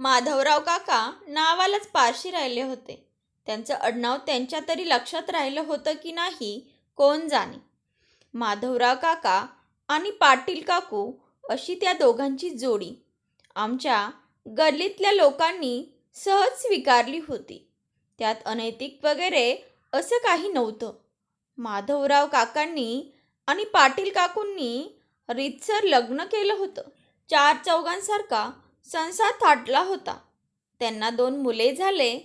माधवराव काका नावालाच पारशी राहिले होते. त्यांचं आडनाव त्यांच्या तरी लक्षात राहिलं होतं की नाही कोण जाणे? माधवराव काका आणि पाटील काकू अशी त्या दोघांची जोडी आमच्या गल्लीतल्या लोकांनी सहज स्वीकारली होती. त्यात अनैतिक वगैरे असं काही नव्हतं. माधवराव काकांनी आणि पाटील काकूंनी रीतसर लग्न केलं होतं. चार चौघांसारखा संसार थाटला होता. त्यांना दोन मुले झाले.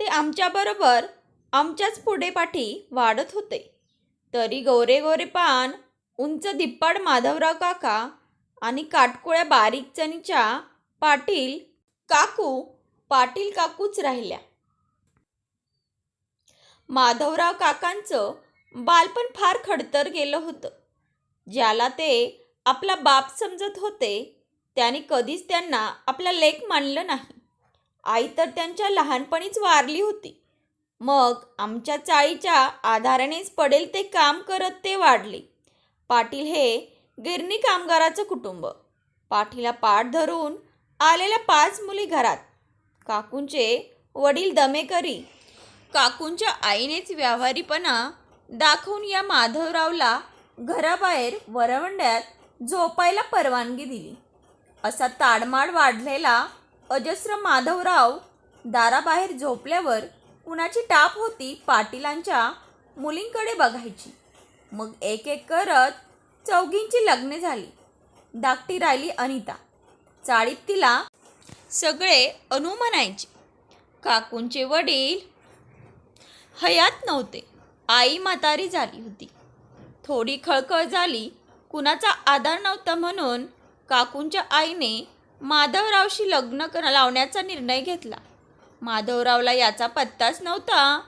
ते आमच्याबरोबर आमच्याच पुढे पाठी वाढत होते. तरी गोरे गोरे पान उंच धिप्पाड माधवराव काका आणि काटकुळ्या बारीक चणीच्या पाटील काकू पाटील काकूच राहिल्या. माधवराव काकांचं बालपण फार खडतर गेलं होतं. ज्याला ते आपला बाप समजत होते त्याने कधीच त्यांना आपला लेख मानलं नाही. आई तर त्यांच्या लहानपणीच वारली होती. मग आमच्या चाळीच्या आधारानेच पडेल ते काम करत ते वाढले. पाटील हे गिरणी कामगाराचं कुटुंब. पाठीला पाठ धरून आलेल्या पाच मुली घरात. काकूंचे वडील दमेकरी. काकूंच्या आईनेच व्यावहारीपणा दाखवून या माधवरावला घराबाहेर वरवंड्यात झोपायला परवानगी दिली. असा ताडमाड वाढलेला अजस्र माधवराव दाराबाहेर झोपल्यावर कुणाची टाप होती पाटीलांच्या मुलींकडे बघायची. मग एक एक करत चौघींची लग्ने झाली. धाकटी राहिली अनिता. चाळीत तिला सगळे अनु म्हणायचे. काकूंचे वडील हयात नव्हते. आई म्हातारी झाली होती. थोडी खळखळ झाली. कुणाचा आधार नव्हता म्हणून काकूंच्या आईने माधवरावशी लग्न कर लावण्याचा निर्णय घेतला. माधवरावला याचा पत्ताच नव्हता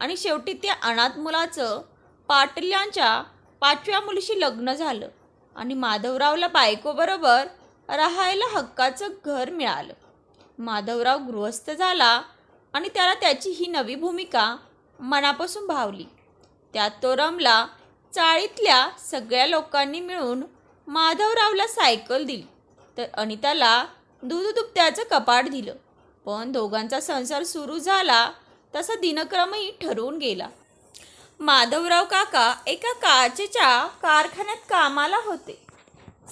आणि शेवटी त्या अनाथ मुलाचं पाटल्यांच्या पाचव्या मुलीशी लग्न झालं आणि माधवरावला बायकोबरोबर राहायला हक्काचं घर मिळालं. माधवराव गृहस्थ झाला आणि त्याला त्याची ही नवी भूमिका मनापासून भावली. त्यात तो रमला चाळीतल्या सगळ्या लोकांनी मिळून माधवरावला सायकल दिली. तर अनिताला दूध दुभत्याचं कपाट दिलं. पण दोघांचा संसार सुरू झाला तसा दिनक्रमही ठरवून गेला. माधवराव काका एका काचेच्या कारखान्यात कामाला होते.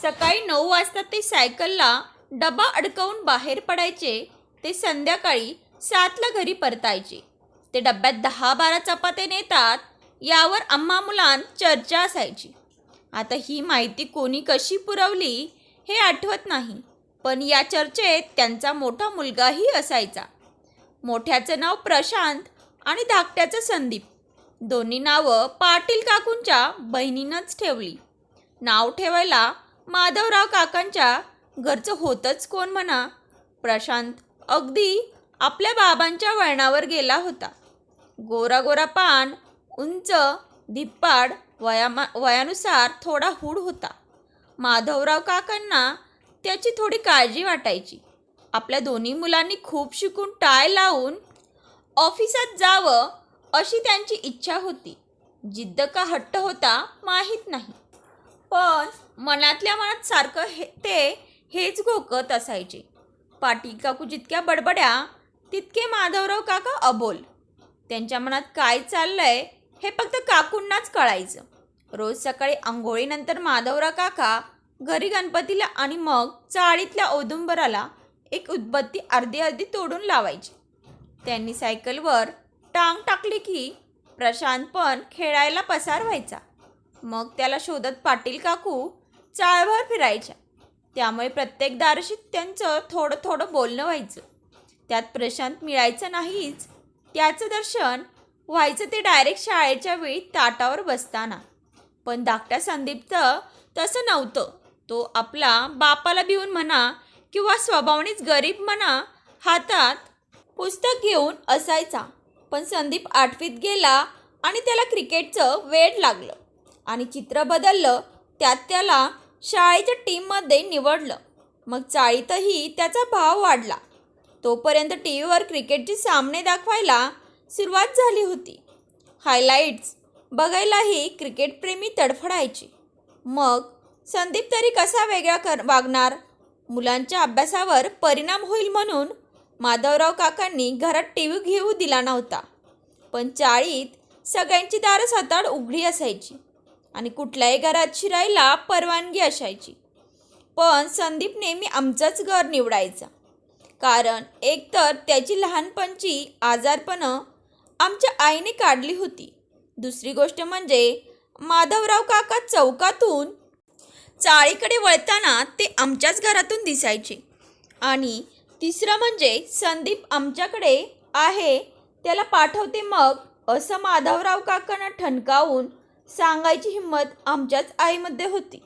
सकाळी नऊ वाजता ते सायकलला डबा अडकवून बाहेर पडायचे ते संध्याकाळी सातला घरी परतायचे. ते डब्यात दहा बारा चपाते नेतात यावर आम्हा मुलांत चर्चा असायची. आता ही माहिती कोणी कशी पुरवली हे आठवत नाही. पण या चर्चेत त्यांचा मोठा मुलगाही असायचा. मोठ्याचं नाव प्रशांत आणि धाकट्याचं संदीप. दोन्ही नावं पाटील काकूंच्या बहिणीनंच ठेवली. नाव ठेवायला माधवराव काकांच्या घरचं होतंच कोण म्हणा. प्रशांत अगदी आपल्या बाबांच्या वळणावर गेला होता. गोरा गोरा पान उंच धिप्पाड वयामा वयानुसार थोडा हूड होता. माधवराव काकांना त्याची थोडी काळजी वाटायची. आपल्या दोन्ही मुलांनी खूप शिकून टाय लावून ऑफिसात जावं अशी त्यांची इच्छा होती. जिद्द का हट्ट होता माहीत नाही. पण मनातल्या मनात सारखं हे ते हेच घोकत असायचे. पाटील काकू जितक्या बडबड्या तितके माधवराव काका अबोल. त्यांच्या मनात काय चाललंय हे फक्त काकूंनाच कळायचं. रोज सकाळी आंघोळीनंतर माधवराव काका घरी गणपतीला आणि मग चाळीतल्या औदुंबराला एक उदबत्ती अर्धी अर्धी तोडून लावायची. त्यांनी सायकलवर टांग टाकली की प्रशांत पण खेळायला पसार व्हायचा. मग त्याला शोधत पाटील काकू चाळभर फिरायच्या. त्यामुळे प्रत्येक दारशी त्यांचं थोडं थोडं बोलणं व्हायचं. त्यात प्रशांत मिळायचं नाहीच. त्याचं दर्शन व्हायचं ते डायरेक्ट शाळेच्या वेळी ताटावर बसताना. पण धाकट्या संदीपचं तसं नव्हतं. तो आपला बापाला भिवून म्हणा किंवा स्वभावनेच गरीब म्हणा हातात पुस्तक घेऊन असायचा. पण संदीप आठवीत गेला आणि त्याला क्रिकेटचं वेड लागलं आणि चित्र बदललं त्यात त्याला शाळेच्या टीममध्ये निवडलं. मग चाळीतही त्याचा भाव वाढला. तोपर्यंत टी व्हीवर क्रिकेटचे सामने दाखवायला सुरुवात झाली होती. हायलाईट्स बघायलाही क्रिकेटप्रेमी तडफडायचे. मग संदीप तरी कसा वेगळा कर वागणार? मुलांच्या अभ्यासावर परिणाम होईल म्हणून माधवराव काकांनी घरात टी व्ही घेऊ दिला नव्हता. पण चाळीत सगळ्यांची दारं साताड उघडी असायची आणि कुठल्याही घरात शिरायला परवानगी असायची. पण संदीप नेहमी आमचंच घर निवडायचा. कारण एकतर त्याची लहानपणची आजारपणं आमच्या आईने काढली होती. दुसरी गोष्ट म्हणजे माधवराव काका चौकातून चाळीकडे वळताना ते आमच्याच घरातून दिसायचे. आणि तिसरं म्हणजे संदीप आमच्याकडे आहे त्याला पाठवते मग असं माधवराव काकांना ठणकावून सांगायची हिंमत आमच्याच आईमध्ये होती.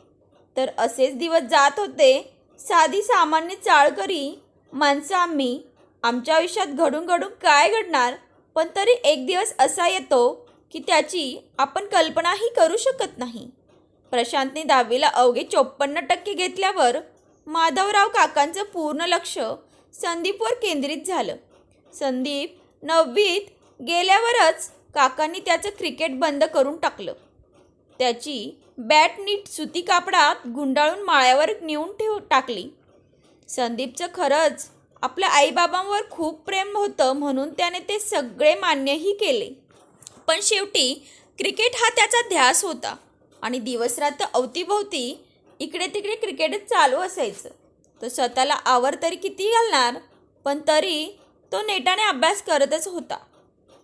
तर असेच दिवस जात होते साधी सामान्य चाळकरी माणसं आम्ही आमच्या आयुष्यात घडून घडून काय घडणार? पण तरी एक दिवस असा येतो की त्याची आपण कल्पनाही करू शकत नाही. प्रशांतने दहावीला अवघे चोपन्न टक्के घेतल्यावर माधवराव काकांचं पूर्ण लक्ष संदीपवर केंद्रित झालं. संदीप नववीत गेल्यावरच काकांनी त्याचं क्रिकेट बंद करून टाकलं. त्याची बॅट नीट सुती कापडात गुंडाळून माळ्यावर नेऊन ठेव टाकली. संदीपचं खरंच आपल्या आईबाबांवर खूप प्रेम होतं म्हणून त्याने ते सगळे मान्यही केले. पण शेवटी क्रिकेट हा त्याचा ध्यास होता आणि दिवसरात्र अवतीभोवती इकडे तिकडे क्रिकेटच चालू असायचं. तो स्वतःला आवर तरी किती घालणार पण तरी तो नेटाने अभ्यास करतच होता.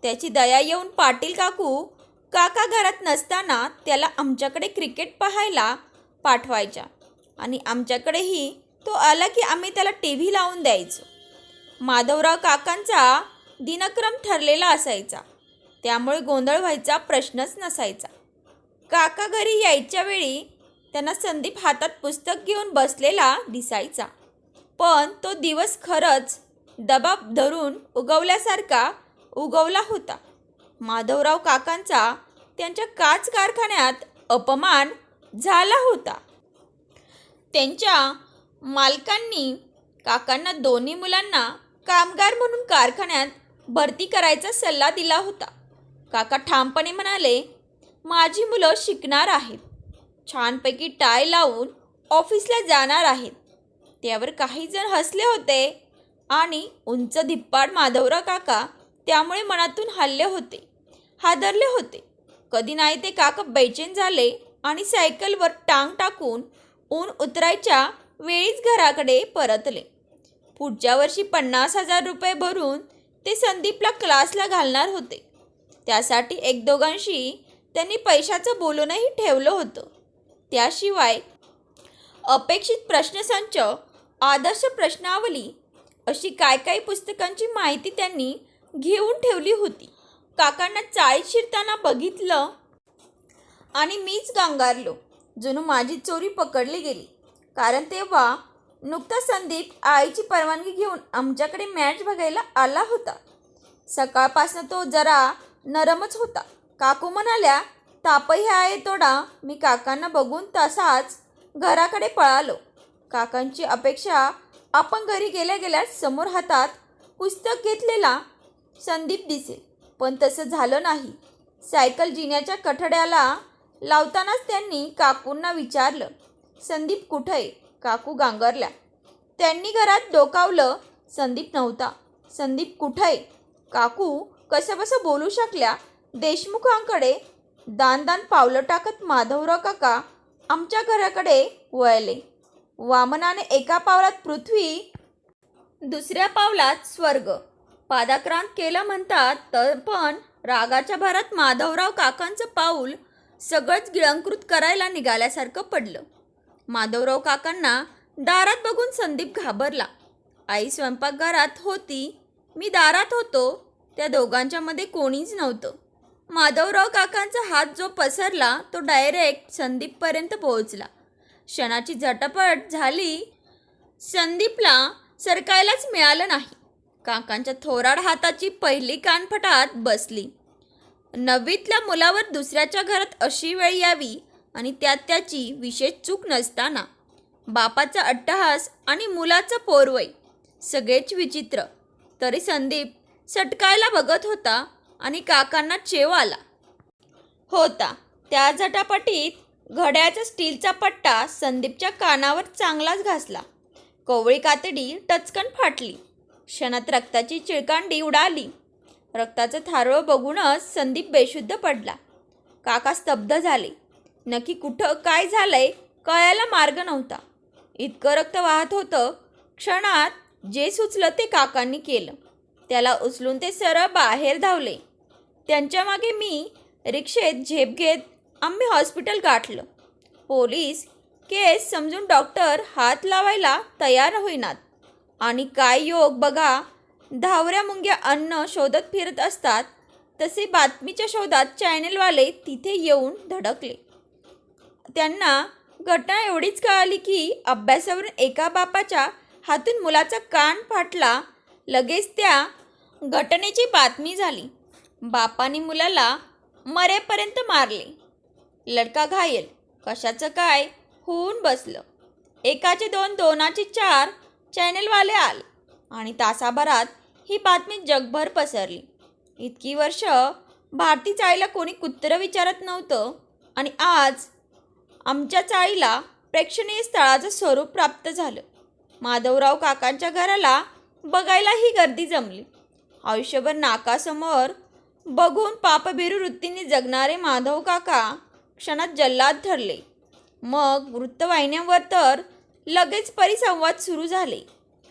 त्याची दया येऊन पाटील काकू काका घरात नसताना त्याला आमच्याकडे क्रिकेट पाहायला पाठवायच्या आणि आमच्याकडेही तो आला की आम्ही त्याला टी व्ही लावून द्यायचो. माधवराव काकांचा दिनक्रम ठरलेला असायचा. त्यामुळे गोंधळ व्हायचा प्रश्नच नसायचा. काका घरी यायच्या वेळी त्यांना संदीप हातात पुस्तक घेऊन बसलेला दिसायचा. पण तो दिवस खरंच दबाब धरून उगवल्यासारखा उगवला होता. माधवराव काकांचा त्यांच्या काच कारखान्यात अपमान झाला होता. त्यांच्या मालकांनी काकांना दोन्ही मुलांना कामगार म्हणून कारखान्यात भरती करायचा सल्ला दिला होता. काका ठामपणे म्हणाले माझी मुलं शिकणार आहेत. छानपैकी टाय लावून ऑफिसला जाणार आहेत. त्यावर काही जण हसले होते आणि उंच धिप्पाड माधवराव काका त्यामुळे मनातून हल्ले होते हादरले होते. कधी नाही ते काका बैचेन झाले आणि सायकलवर टांग टाकून ऊन उतरायच्या वेळीच घराकडे परतले. पुढच्या वर्षी पन्नास हजार रुपये भरून ते संदीपला क्लासला घालणार होते. त्यासाठी एक दोघांशी त्यांनी पैशाचं बोलूनही ठेवलं होतं. त्याशिवाय अपेक्षित प्रश्नसंच आदर्श प्रश्नावली अशी काय काय पुस्तकांची माहिती त्यांनी घेऊन ठेवली होती. काकांना चाळीत शिरताना बघितलं आणि मीच गांगारलो. जणू माझी चोरी पकडली गेली. कारण तेव्हा नुकता संदीप आईची परवानगी घेऊन आमच्याकडे मॅच बघायला आला होता. सकाळपासनं तो जरा नरमच होता. काकू म्हणाल्या तापही आहे तोडा. मी काकांना बघून तसाच घराकडे पळालो. काकांची अपेक्षा आपण घरी गेल्या गेल्या समोर हातात पुस्तक घेतलेला संदीप दिसेल पण तसं झालं नाही. सायकल जिन्याच्या कठड्याला लावतानाच त्यांनी काकूंना विचारलं संदीप कुठं? आहे काकू गांगरल्या. त्यांनी घरात डोकावलं. संदीप नव्हता. संदीप कुठं? आहे काकू कसंबसं बोलू शकल्या? देशमुखांकडे दानदान पावलं टाकत माधवराव काका आमच्या घराकडे वळले. वामनाने एका पावलात पृथ्वी दुसऱ्या पावलात स्वर्ग. पादाक्रांत केलं म्हणतात तर पण रागाच्या भरात माधवराव काकांचं पाऊल सगळंच गिळंकृत करायला निघाल्यासारखं पडलं. माधवराव काकांना दारात बघून संदीप घाबरला. आई स्वयंपाकघरात होती. मी दारात होतो. त्या दोघांच्या मध्ये कोणीच नव्हतं. माधवराव काकांचा हात जो पसरला तो डायरेक्ट संदीपपर्यंत पोहोचला. क्षणाची झटापट झाली. संदीपला सरकायलाच मिळालं नाही. काकांच्या थोराड हाताची पहिली कानफटात बसली. नववीतल्या मुलावर दुसऱ्याच्या घरात अशी वेळ यावी आणि त्यात त्याची विशेष चूक नसताना बापाचा अट्टहास आणि मुलाचं पोरवय सगळेच विचित्र. तरी संदीप सटकायला बघत होता आणि काकांना चेव आला होता. त्या झटापटीत घड्याचा स्टीलचा पट्टा संदीपच्या कानावर चांगलाच घासला. कोवळी कातडी टचकन फाटली. क्षणात रक्ताची चिळकांडी उडाली. रक्ताचं थारोळ बघूनच संदीप बेशुद्ध पडला. काका स्तब्ध झाले. नक्की कुठं काय झालंय कळायला मार्ग नव्हता. इतकं रक्त वाहत होतं क्षणात जे सुचलं ते काकांनी केलं. त्याला उचलून ते सरळ बाहेर धावले. त्यांच्या मागे मी रिक्षेत झेप घेत आम्ही हॉस्पिटल गाठलं. पोलीस केस समजून डॉक्टर हात लावायला तयार होईनात. आणि काय योग बघा धावऱ्या मुंग्या अन्न शोधत फिरत असतात तसे बातमीच्या शोधात चॅनेलवाले तिथे येऊन धडकले. त्यांना घटना एवढीच कळाली की अभ्यासावरून एका बापाच्या हातून मुलाचा कान फाटला. लगेच त्या घटनेची बातमी झाली. बापाने मुलाला मरेपर्यंत मारले. लडका घायल. कशाचं काय? होऊन बसलं. एकाचे दोन दोनाचे चार चॅनलवाले आले आणि तासाभरात ही बातमी जगभर पसरली. इतकी वर्ष भारतीच आईला कोणी कुत्रं विचारत नव्हतं आणि आज आमच्या चाळीला प्रेक्षणीय स्थळाचं स्वरूप प्राप्त झालं. माधवराव काकांच्या घराला बघायला ही गर्दी जमली. आयुष्यभर नाकासमोर बघून पापभिरू वृत्तीने जगणारे माधव काका क्षणात जल्लाद ठरले. मग वृत्तवाहिन्यांवर तर लगेच परिसंवाद सुरू झाले.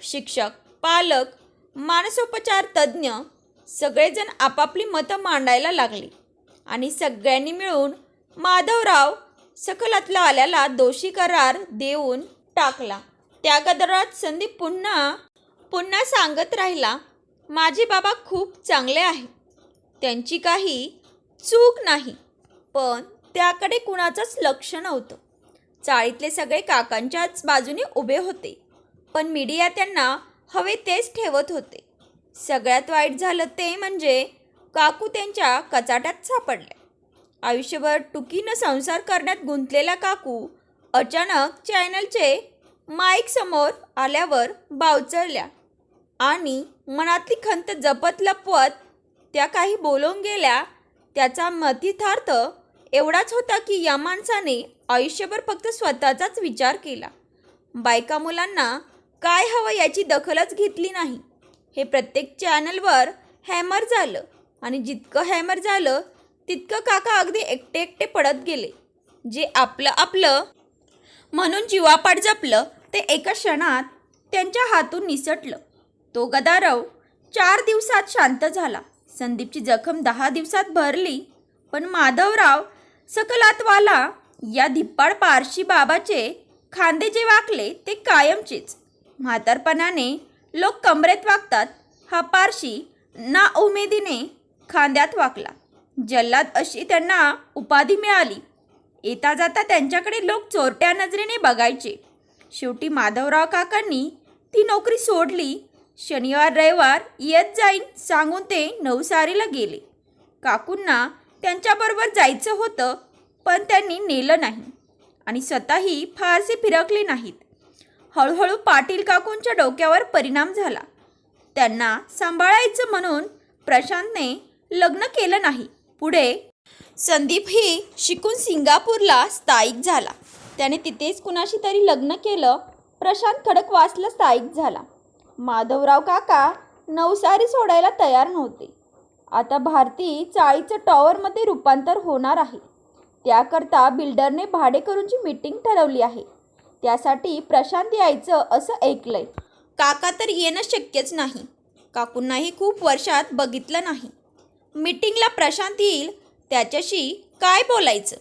शिक्षक पालक मानसोपचार तज्ज्ञ सगळेजण आपापली मतं मांडायला लागले आणि सगळ्यांनी मिळून माधवराव सकलातला आल्याला दोषी करार देऊन टाकला. त्या गदरात संदीप पुन्हा पुन्हा सांगत राहिला माझे बाबा खूप चांगले आहे त्यांची काही चूक नाही पण त्याकडे कुणाचंच लक्ष नव्हतं. चाळीतले सगळे काकांच्याच बाजूने उभे होते पण मीडिया त्यांना हवे तेच ठेवत होते. सगळ्यात वाईट झालं ते म्हणजे काकू त्यांच्या कचाट्यात सापडले. आयुष्यभर टुकीनं संसार करण्यात गुंतलेला काकू अचानक चॅनलचे माईक समोर आल्यावर बावचळल्या आणि मनातली खंत जपत लपवत त्या काही बोलून गेल्या. त्याचा मतिथार्थ एवढाच होता की या माणसाने आयुष्यभर फक्त स्वतःचाच विचार केला. बायका मुलांना काय हवं याची दखलच घेतली नाही. हे प्रत्येक चॅनलवर हॅमर झालं आणि जितकं हॅमर झालं तितकं काका अगदी एकटे एकटे पडत गेले. जे आपलं आपलं. म्हणून जीवापाड जपलं ते एका क्षणात त्यांच्या हातून निसटलं. तो गदारव चार दिवसात शांत झाला. संदीपची जखम दहा दिवसात भरली पण माधवराव सकलातवाला या धिप्पाड पारशी बाबाचे खांदे जे वाकले ते कायमचेच. म्हातारपणाने लोक कमरेत वागतात हा पारशी ना उमेदीने खांद्यात वाकला. जल्लाद अशी त्यांना उपाधी मिळाली. येता जाता त्यांच्याकडे लोक चोरट्या नजरेने बघायचे. शेवटी माधवराव काकांनी ती नोकरी सोडली. शनिवार रविवार येत जाईन सांगून ते नवसारीला गेले. काकूंना त्यांच्याबरोबर जायचं होतं पण त्यांनी नेलं नाही आणि स्वतःही फारसे फिरकले नाहीत. हळूहळू पाटील काकूंच्या डोक्यावर परिणाम झाला. त्यांना सांभाळायचं म्हणून प्रशांतने लग्न केलं नाही. पुढे संदीप ही शिकून सिंगापूरला स्थायिक झाला. त्याने तिथेच कुणाशी तरी लग्न केलं प्रशांत खडकवासला स्थायिक झाला. माधवराव काका नवसारी सोडायला तयार नव्हते. आता भारती चाळीचं टॉवरमध्ये रूपांतर होणार आहे. त्याकरता बिल्डरने भाडेकरूंची मीटिंग ठरवली आहे. त्यासाठी प्रशांत यायचं असं ऐकलंय. काका तर येणं शक्यच नाही. काकूंनाही खूप वर्षात बघितलं नाही. मीटिंगला प्रशांत येईल त्याच्याशी काय बोलायचं?